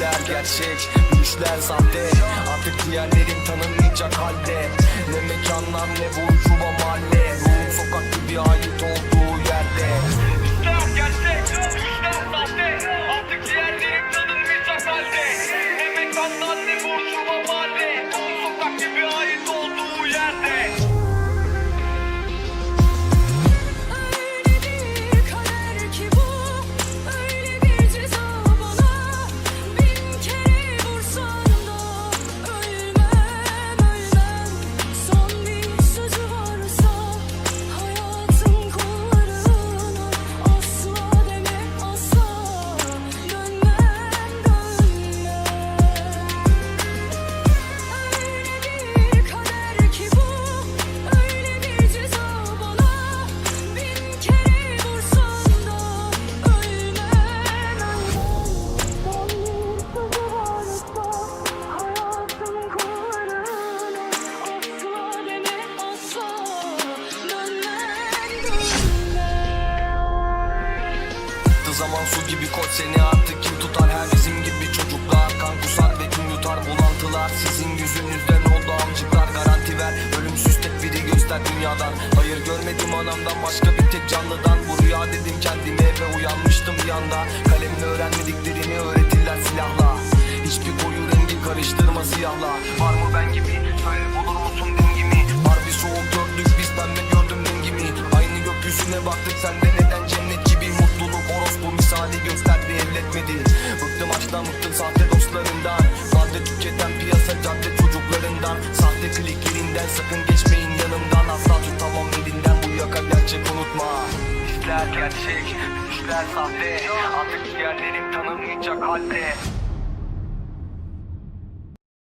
gerçek Gülüşler sahte. Artık diğerlerim tanınmayacak halde. Ne mekanlar ne burjuva mahalle su gibi koç seni artık kim tutar? Her bizim gibi çocuklar kan kusar ve kim yutar? Bulantılar sizin yüzünüzden oldu amcıklar. Garanti ver ölümsüz tek biri göster dünyadan. Hayır görmedim anamdan başka bir tek canlıdan. Bu rüya dedim kendime ve uyanmıştım bir anda. Kalemle öğrenmediklerini öğretirler silahla. Hiçbir koyu rengi karıştırma siyahla. Var mı ben gibi? Söyle bulur musun dengimi? Var bir soğuk gördük biz pembe gördüm rengimi Aynı gökyüzüne baktık sende neden cennet misali gösterdi elletmedi Bıktım aşktan bıktım sahte dostlarından. Madde tüketen piyasa cadde çocuklarından. Sahte kliklerinden sakın geçmeyin yanımdan. Asla tutamam elinden bu yaka gerçek unutma. Güçler gerçek, güçler sahte. Artık diğerlerim tanınmayacak halde